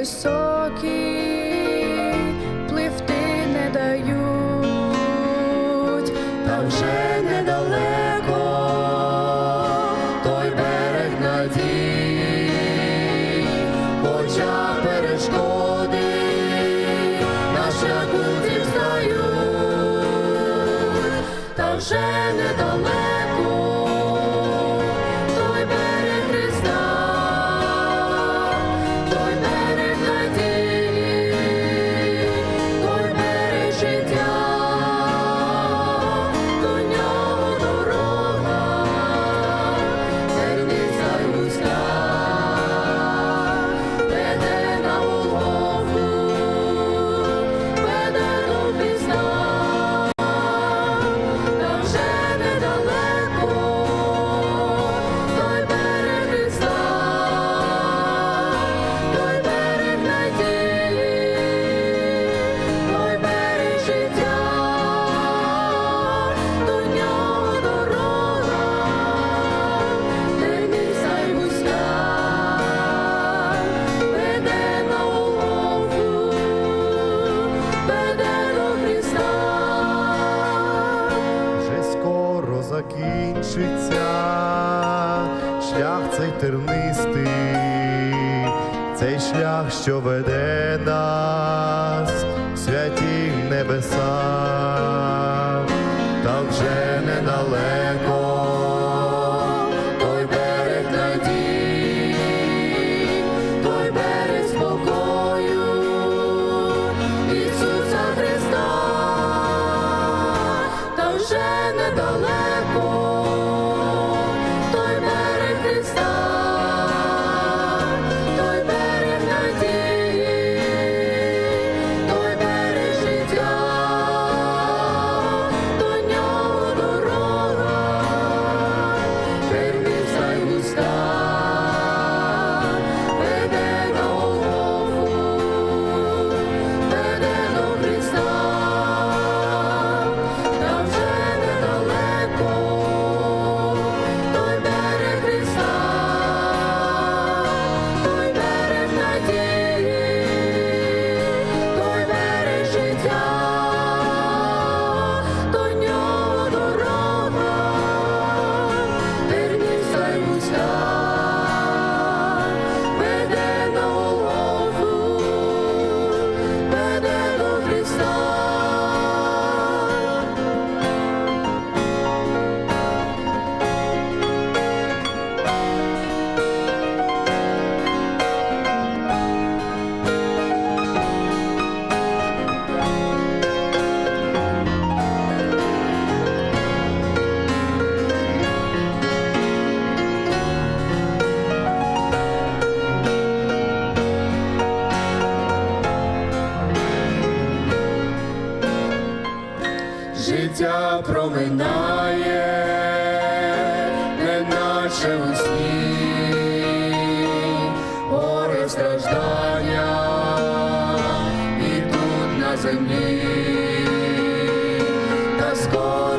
високі, пливти не дають, та вже недалеко той берег надій, хоча перешкоди на шляху зістають, та вже не. тернистий, цей шлях, що веде нас, святі небеса. проминає, неначе у сні, горе страждання і тут на землі. Та скоро